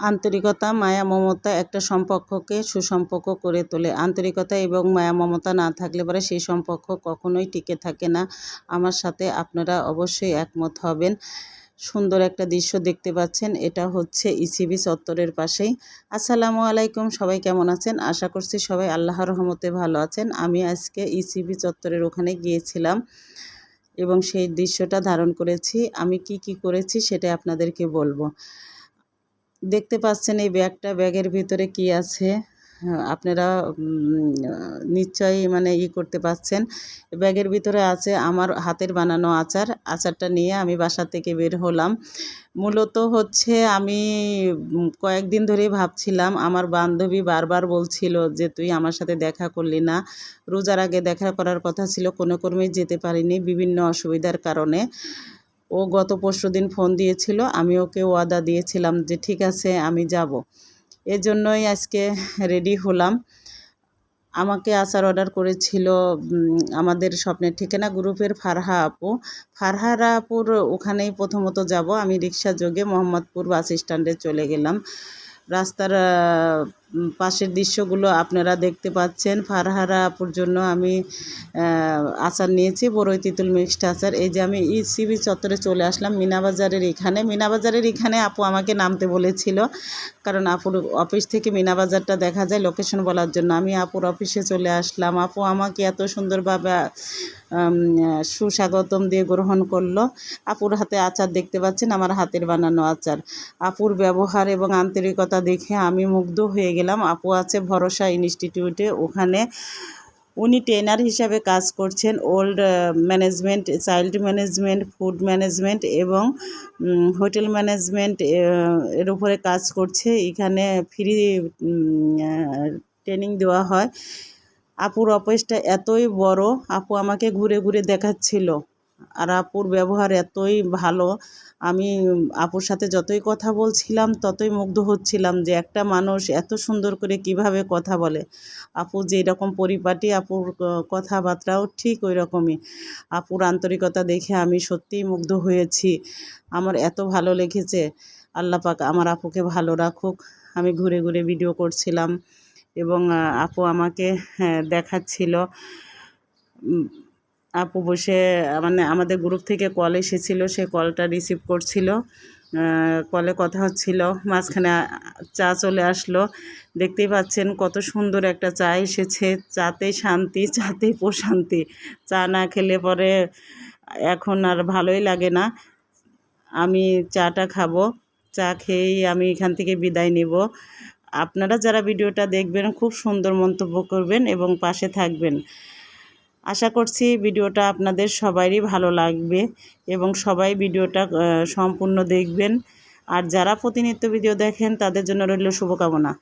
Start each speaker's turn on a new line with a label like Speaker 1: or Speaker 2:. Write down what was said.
Speaker 1: আন্তরিকতা, মায়া, মমতা একটা সম্পর্ককে সুসম্পর্ক করে তোলে। আন্তরিকতা এবং মায়া, মমতা না থাকলে পরে সেই সম্পর্ক কখনোই টিকে থাকে না। আমার সাথে আপনারা অবশ্যই একমত হবেন। সুন্দর একটা দৃশ্য দেখতে পাচ্ছেন। এটা হচ্ছে ইসিবি চত্বরের পাশেই। আসসালামু আলাইকুম, সবাই কেমন আছেন? আশা করছি সবাই আল্লাহর রহমতে ভালো আছেন। আমি আজকে ইসিবি চত্বরের ওখানে গিয়েছিলাম এবং সেই দৃশ্যটা ধারণ করেছি। আমি কি কি করেছি সেটা আপনাদেরকে বলব। দেখতে পাচ্ছেন এই ব্যাগটা ব্যাগের ভিতরে কি আছে? হ্যাঁ, আপনারা নিশ্চয়ই মানে ই করতে পাচ্ছেন। ব্যাগের ভিতরে আছে আমার হাতের বানানো আচার। আচারটা নিয়ে আমি বাসা থেকে বের হলাম। মূলত হচ্ছে আমি কয়েকদিন ধরেই ভাবছিলাম আমার বান্ধবী বারবার বলছিল যে তুই আমার সাথে দেখা করলি না। রোজার আগে দেখা করার কথা ছিল কোনো কর্মেই যেতে পারিনি বিভিন্ন অসুবিধার কারণে। ও গত পরশু দিন ফোন দিয়েছিল, আমি ওকে ওয়াদা দিয়েছিলাম যে ঠিক আছে, আমি যাব। এজন্যই আজকে রেডি হলাম। আমাকে আচার অর্ডার করেছিল আমাদের স্বপ্নের ঠিকানা গ্রুপের ফারহা আপু। ফারহারা আপুর ওখানেই প্রথমত যাব। আমি রিক্সা যোগে মোহাম্মদপুর বাস স্ট্যান্ডে চলে গেলাম। রাস্তার পাশের দৃশ্যগুলো আপনারা দেখতে পাচ্ছেন। ফারহারা আপুর জন্য আমি আচার নিয়েছি বড়ই তিতুল মিক্সড আচার। এই যে আমি ই সিবি চত্বরে চলে আসলাম, মিনাবাজারের এখানে। মিনাবাজারের এখানে আপু আমাকে নামতে বলেছিল, কারণ আপুর অফিস থেকে মিনাবাজারটা দেখা যায় লোকেশন বলার জন্য। আমি আপুর অফিসে চলে আসলাম। আপু আমাকে এত সুন্দরভাবে সুস্বাগতম দিয়ে গ্রহণ করল। আপুর হাতে আচার দেখতে পাচ্ছেন, আমার হাতের বানানো আচার। আপুর ব্যবহার এবং আন্তরিকতা দেখে আমি মুগ্ধ হয়ে গেলাম। আপু আছে ভরসা ইনস্টিটিউটে। ওখানে উনি ট্রেনার হিসাবে কাজ করছেন। Old management child management food management এবং হোটেল ম্যানেজমেন্ট এর উপরে কাজ করছে। এখানে ফ্রি ট্রেনিং দেওয়া হয়। আপুর অফিসটা এতই বড়, আপু আমাকে ঘুরে ঘুরে দেখাচ্ছিল। আর আপুর ব্যবহার এতই ভালো। আমি আপুর সাথে যতই কথা বলছিলাম ততই মুগ্ধ হচ্ছিলাম যে একটা মানুষ এত সুন্দর করে কীভাবে কথা বলে। আপু যেরকম পরিপাটি আপুর কথাবার্তাও ঠিক ওই রকমই। আপুর আন্তরিকতা দেখে আমি সত্যিই মুগ্ধ হয়েছি। আমার এত ভালো লেগেছে। আল্লাহ পাক আমার আপুকে ভালো রাখুক। আমি ঘুরে ঘুরে ভিডিও করছিলাম এবং আপু আমাকে হ্যাঁ, দেখাচ্ছিল। আপু বসে মানে আমাদের গ্রুপ থেকে কল এসেছিল, সে কলটা রিসিভ করছিল। কলে কথা হচ্ছিল, মাঝখানে চা চলে আসলো। দেখতেই পাচ্ছেন কত সুন্দর একটা চা এসেছে, চাতে শান্তি, চাতে প্রশান্তি। চা না খেলে পরে এখন আর ভালোই লাগে না। আমি চাটা খাব, চা খেয়েই আমি এখান থেকে বিদায় নিব। আপনারা যারা ভিডিওটা দেখবেন, খুব সুন্দর মন্তব্য করবেন এবং পাশে থাকবেন। আশা করছি ভিডিওটা আপনাদের সবারই ভালো লাগবে এবং সবাই ভিডিওটা সম্পূর্ণ দেখবেন। আর যারা প্রতিনিত্য ভিডিও দেখেন, তাদের জন্য রইল শুভকামনা।